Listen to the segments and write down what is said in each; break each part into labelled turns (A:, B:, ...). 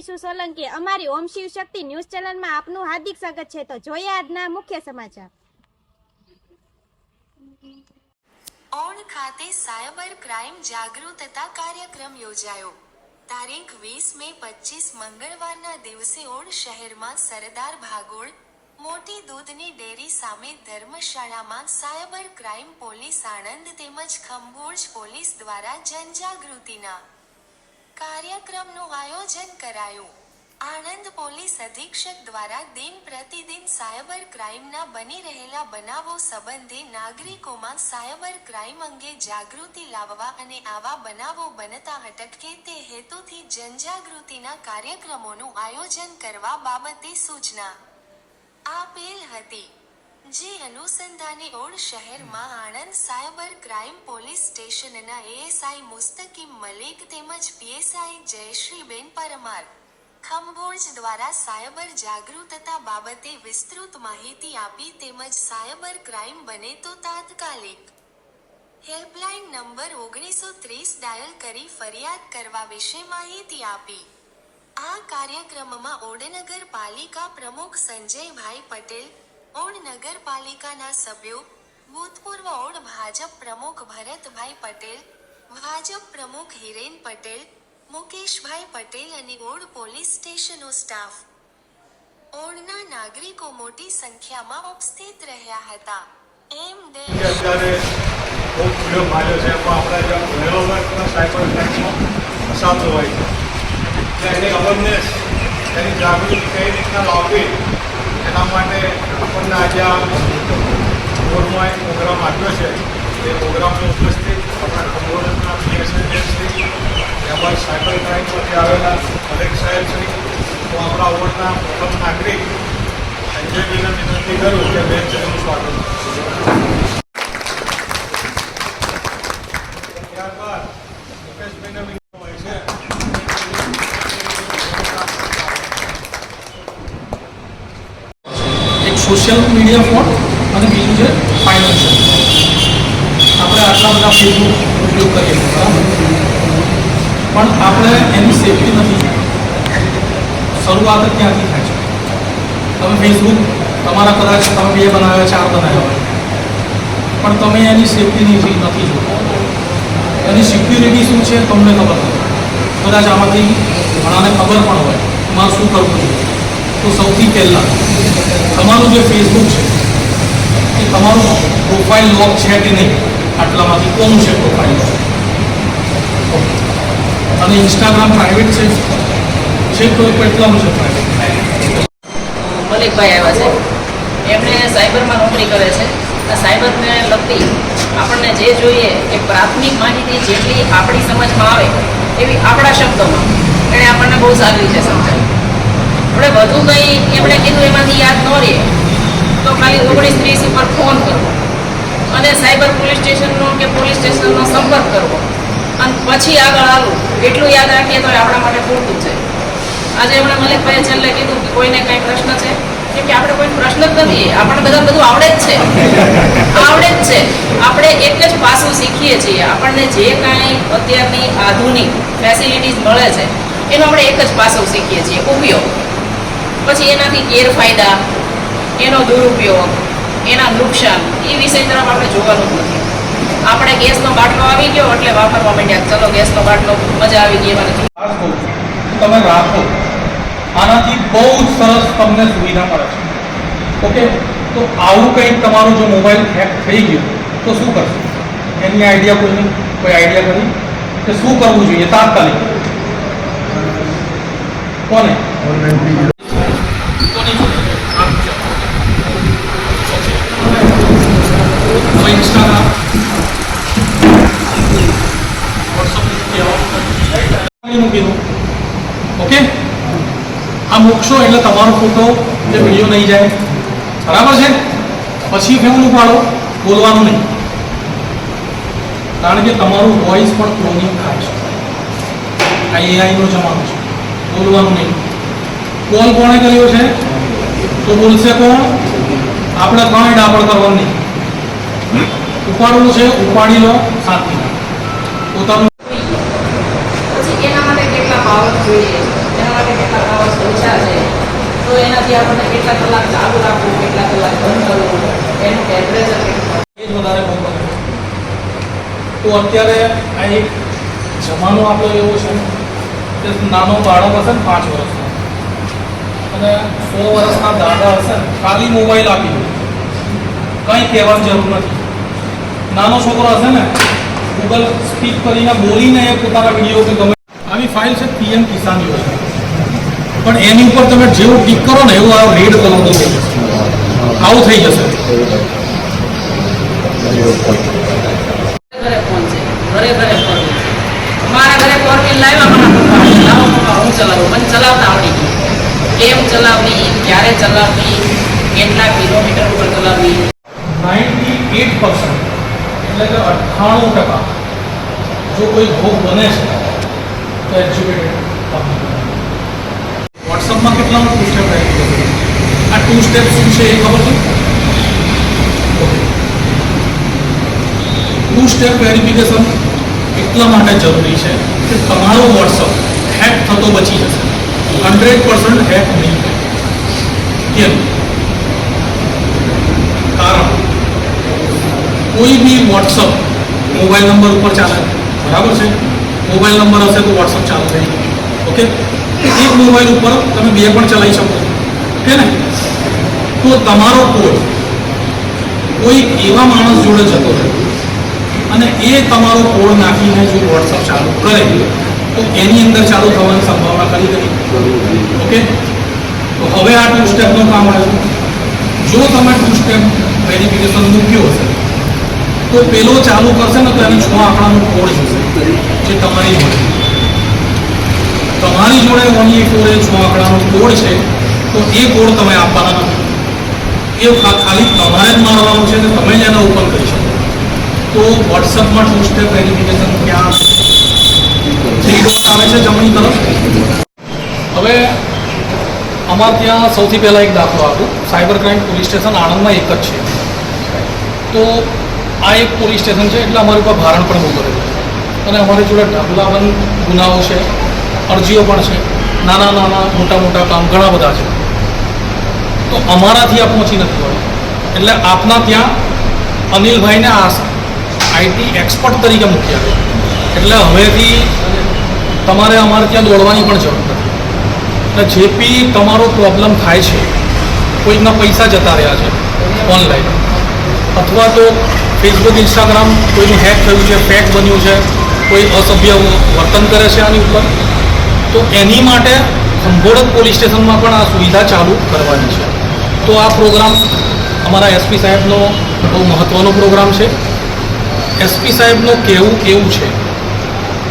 A: વિશુ સોલંકી. અમારી ઓમ શિવ શક્તિ ન્યૂઝ ચેનલમાં આપનું હાર્દિક સ્વાગત છે. તો જોઈએ આજના મુખ્ય સમાચાર.
B: ઓણ ખાતે સાયબર ક્રાઇમ જાગૃતતા કાર્યક્રમ યોજાયો. તારીખ વીસ મે પચીસ મંગળવારના દિવસે ઓણ શહેરમાં સરદાર ભાગોળ મોટી દૂધની ડેરી સામે ધર્મશાળામાં સાયબર ક્રાઇમ પોલીસ આણંદ તેમજ ખંભોજ પોલીસ દ્વારા જનજાગૃતિના કાર્યક્રમનું આયોજન કરાયું. આણંદ પોલીસ અધિક્ષક દ્વારા દિન પ્રતિદિન સાયબર ક્રાઇમના બની રહેલા બનાવો સંબંધે નાગરિકોમાં સાયબર ક્રાઇમ અંગે જાગૃતિ લાવવા અને આવા બનાવો બનતા અટકે તે હેતુથી જનજાગૃતિના કાર્યક્રમોનું આયોજન કરવા બાબતે સૂચના આપેલ હતી. જે, અનુસંધાને ઓડ શહેરમાં આણંદ સાયબર ક્રાઇમ પોલીસ સ્ટેશનના એએસઆઈ મુસ્તકીમ મલિક તેમજ પીએસઆઈ જયશ્રીબેન પરમાર ખંભોજ દ્વારા સાયબર જાગૃતતા બાબતે વિસ્તૃત માહિતી આપી તેમજ સાયબર ક્રાઇમ બને તો તાત્કાલિક. હેલ્પલાઇન નંબર ઓગણીસો ત્રીસ ડાયલ કરી ફરિયાદ કરવા વિશે માહિતી આપી. આ કાર્યક્રમમાં ઓડનગર પાલિકા પ્રમુખ સંજયભાઈ પટેલ ઓડ નગરપાલિકાના સભ્યો, ભૂતપૂર્વ ઓડ ભાજપ પ્રમુખ ભરતભાઈ પટેલ, ભાજપ પ્રમુખ હિરેન પટેલ, મુકેશભાઈ પટેલ અને ઓડ પોલીસ સ્ટેશનનો સ્ટાફ. ઓડના નાગરિકો મોટી સંખ્યામાં ઉપસ્થિત રહ્યા હતા. એમ દે
C: અત્યારે ફસાતો હોય છે. એની અવેરનેસ, એની જાગૃતિ કઈ રીતના લાવવી એના માટે આપણને આજે આ બોર્ડમાં એક પ્રોગ્રામ આપ્યો છે. એ પ્રોગ્રામમાં ઉપસ્થિત આપણા ખબરોના પીએસએનએસથી તેમજ સાયબર ક્રાઇમમાંથી આવેલા દરેક સાહેબશ્રી હું આપણા વોર્ડના પ્રથમ નાગરિક સંજયભાઈને વિનંતી કરું કે બેન સ્વાગત ત્યારબાદ મુકેશભાઈને વિનંતી હોય છે
D: એક સોશિયલ મીડિયા ફોન અને બીજું છે ફાઇનાન્શિયલ આપણે આટલા બધા ફોનનો ઉપયોગ કરીએ છીએ, બરાબર? પણ આપણે એની સેફટી નથી શરૂઆત જ ક્યાંથી થાય છે. તમે ફેસબુક તમારા કદાચ તમે બે બનાવ્યા, ચાર બનાવ્યા હોય. પણ તમે એની સેફટીની નથી નથી જોતા એની સિક્યુરિટી શું છે, તમને ખબર નથી કદાચ આમાંથી ઘણાને ખબર પણ હોય. મારે શું કરવું જોઈએ? તો સૌથી પહેલાં તમારું જે ફેસબુક છે, એ તમારું પ્રોફાઇલ લોક છે કે નહીં? આટલામાંથી કોનું છે પ્રોફાઇલ લોક અને ઇન્સ્ટાગ્રામ પ્રાઇવેટ છે? છે તો કેટલાનું છે પ્રાઇવેટ
E: મલિકભાઈ આવ્યા છે. એમણે સાયબરમાં નોકરી કરે છે. આ સાયબરને લગતી આપણને જે જોઈએ એ પ્રાથમિક માહિતી જેટલી આપણી સમજમાં આવે એવી આપણા શબ્દોમાં. એણે આપણને બહુ સારી રીતે સમજાવી આપણે વધુ કંઈ એમણે કીધું એમાંથી યાદ ન રહે, તો ખાલી ઓગણીસ ત્રીસ ઉપર ફોન કરવો અને સાયબર પોલીસ સ્ટેશનનો કે પોલીસ સ્ટેશનનો સંપર્ક કરવો. અને પછી આગળ આવું એટલું યાદ રાખીએ તો આપણા માટે પૂરતું છે. આજે એમણે મલિકભાઈએ છેલ્લે કીધું કે કોઈને કંઈ પ્રશ્ન છે? કેમ કે આપણે કોઈ પ્રશ્ન જ નથી. આપણને બધા બધું આવડે જ છે. આવડે જ છે. આપણે એક જ પાછું શીખીએ છીએ. આપણને જે કાંઈ અત્યારની આધુનિક ફેસિલિટીઝ મળે છે, એનો આપણે એક જ પાસું શીખીએ છીએ. ઉપયોગ. પછી એનાથી ગેરફાયદા એનો દુરુપયોગ એના નુકસાન એ વિષય તરફ આપણે જોવાનું જ નથી. આપણે ગેસનો બાટલો આવી ગયો એટલે વાપરવા માંડ્યા. ચલો ગેસનો બાટલો મજા આવી ગઈ
D: કહું તમે રાખો. આનાથી બહુ સરસ તમને સુવિધા મળે છે. ઓકે તો આવું કંઈક તમારો જો મોબાઈલ હેક થઈ ગયો તો શું કરશો? એની આઈડિયા કોઈ કોઈ આઈડિયા કરી? કે શું કરવું જોઈએ? તાત્કાલિક. કોને? કોની જોડે? આમ છે. હવે ઇન્સ્ટાગ્રામ મૂકીનું ઓકે? આ મૂકશો એટલે તમારો ફોટો જે વીડિયો નહીં જાય. બરાબર છે? પછી ફેમ ઉપાડો બોલવાનું નહીં. કારણ કે તમારું વોઇસ પણ ક્લોનિંગ થાય છે. આ એઆઈનો જમાનો છે. બોલવાનું નહીં. કોલ કોણે કર્યો છે? તો બોલશે કોણ? આપણે કોણ ડાપણ કરવાનું નહીં. ઉપાડવું છે ઉપાડી લો શાંતિ પોતાનું
E: પછી એના માટે કેટલા પાવર જોઈએ? એના માટે કેટલા કેટલા કલાક ચાલુ રાખવું કેટલા કલાક બંધ કરવું? એનું ટેમ્પરેચર
D: એ જ વધારે બહુ તો અત્યારે આ એક જમાનો આપણો એવો છે કે નાનો બાળક હશે ને પાંચ વર્ષનો. અને સો વર્ષના દાદા હશે ને ખાલી મોબાઈલ આપી દો. કંઈ કહેવાની જરૂર નથી. નાનો છોકરો હશે ને ગૂગલ સ્પીક કરીને બોલીને એ પોતાના વીડિયો કે ગમે આવી ફાઇલ છે પીએમ કિસાન યોજના પણ એની ઉપર તમે જેવું ટીક કરો ને એવું આ રેડ કલરનું આવું થઈ જશે.
E: છે. ઘરે ફોર વ્હીલ લાવ્યા મારા હું ચલાવું. મને ચલાવતા આવડી કેમ ચલાવવી? ક્યારે ચલાવવી? કેટલા કિલોમીટર ઉપર ચલાવવી?
D: નાઇન્ટી એટ પર્સન્ટ એટલે કે અઠ્ઠાણું ટકા. જો કોઈ ભોગ બને છે, તો એજ્યુકેટેડ વોટ્સઅપમાં કેટલા ટુ સ્ટેપ રહી આ ટુ સ્ટેપ શું છે એ ખબર છે? ટુ સ્ટેપ વેરિફિકેશન એટલા માટે જરૂરી છે કે તમારો વોટ્સઅપ હેક થતો બચી જશે. હંડ્રેડ પર્સન્ટ હેક નહીં. કેમ કારણ કોઈ બી વોટ્સઅપ મોબાઈલ નંબર ઉપર ચાલે. બરાબર છે? મોબાઈલ નંબર હશે તો વોટ્સઅપ ચાલુ થઈ ઓકે એક મોબાઈલ ઉપર તમે બે પણ ચલાવી શકો. ઓકે ને? તો તમારો કોડ કોઈ એવા માણસ જોડે જતો રહે અને એ તમારો કોડ નાખીને જો વોટ્સઅપ ચાલુ કરે, તો એની અંદર ચાલુ થવાની સંભાવના કરી દઈ ઓકે તો હવે આ ટુ સ્ટેપનું કામ આવ્યું જો તમે ટુ સ્ટેપ વેરિફિકેશન મૂક્યું હશે તો પેલો ચાલુ કરશે ને તો એની છ આંકડાનો કોડ જશે. જે તમારી તમારી જોડે વન એ એ છ આંકડાનો કોડ છે, તો એ કોડ તમે આપવાના નથી. એ ખાલી તમારે જ મારવાનું છે ને તમે જ એને ઓપન કરી શકો. તો વોટ્સઅપમાં ટુ સ્ટેપ વેરિફિકેશન ક્યાં થ્રી ડોટ આવે છે જમણી તરફ. હવે અમારે ત્યાં સૌથી પહેલાં એક દાખલો આપ્યો સાયબર ક્રાઇમ પોલીસ સ્ટેશન આણંદમાં એક જ છે. તો આ એક પોલીસ સ્ટેશન છે, એટલે અમારી ઉપર ભારણ પણ બહુ કરે છે. અને અમારી જોડે ઢગલાબંધ ગુનાઓ છે, અરજીઓ પણ છે, નાના નાના, મોટા મોટા કામ ઘણા બધા છે. તો અમારાથી આ પહોંચી નથી હોય. એટલે આપના ત્યાં અનિલભાઈને આ આઈટી એક્સપર્ટ તરીકે મૂક્યા છે એટલે હવેથી તમારે અમારે ત્યાં દોડવાની પણ જરૂર નથી. એટલે જે બી તમારો પ્રોબ્લેમ થાય છે, કોઈકના પૈસા જતા રહ્યા છે, ઓનલાઈન. અથવા તો ફેસબુક ઇન્સ્ટાગ્રામ કોઈનું હેક થયું છે ફેક બન્યું છે, કોઈ અસભ્ય વર્તન કરે છે આની ઉપર, તો એની માટે ખંભોળક પોલીસ સ્ટેશનમાં પણ આ સુવિધા ચાલુ કરવાની છે. તો આ પ્રોગ્રામ અમારા એસપી સાહેબનો બહુ મહત્ત્વનો પ્રોગ્રામ છે. એસપી સાહેબનું કહેવું એવું છે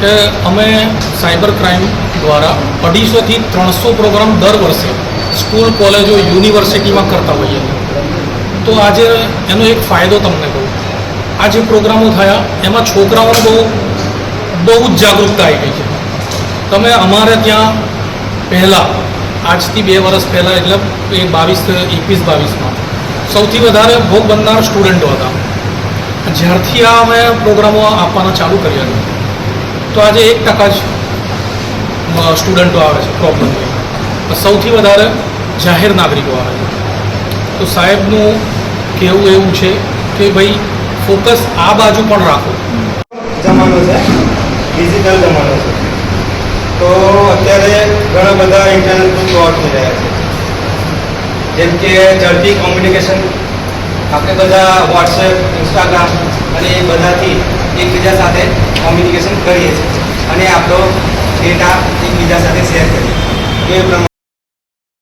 D: કે અમે સાયબર ક્રાઇમ દ્વારા અઢીસોથી ત્રણસો પ્રોગ્રામ દર વર્ષે સ્કૂલ, કોલેજો, યુનિવર્સિટીમાં કરતા હોઈએ. તો આજે એનો એક ફાયદો તમને કહું. આ જે પ્રોગ્રામો થયા, એમાં છોકરાઓને બહુ બહુ જ જાગૃતતા આવી ગઈ છે. તમે અમારે ત્યાં પહેલાં, આજથી બે વર્ષ પહેલાં, એટલે એ બાવીસ, એકવીસ, બાવીસમાં, સૌથી વધારે ભોગ બનનાર સ્ટુડન્ટો હતા. જ્યારથી આ અમે પ્રોગ્રામો આપવાના ચાલુ કર્યા છે. તો આજે એક ટકા જ સ્ટુડન્ટો આવે છે પ્રોબ્લેમ સૌથી વધારે જાહેર નાગરિકો આવે છે. તો સાહેબનું કહેવું એવું છે કે ભાઈ ફોકસ આ બાજુ પણ રાખો.
F: જમાનો છે. ડિજિટલ જમાનો છે. તો અત્યારે ઘણા બધા ઇન્ટરનેટ પણ ફ્રોડ થઈ રહ્યા છે. જેમ કે ઝડપી કોમ્યુનિકેશન આપણે બધા વોટ્સએપ ઇન્સ્ટાગ્રામ અને એ બધાથી એકબીજા સાથે કોમ્યુનિકેશન કરીએ છીએ. અને આપણો ડેટા એકબીજા સાથે શેર કરીએ એ પ્રમાણે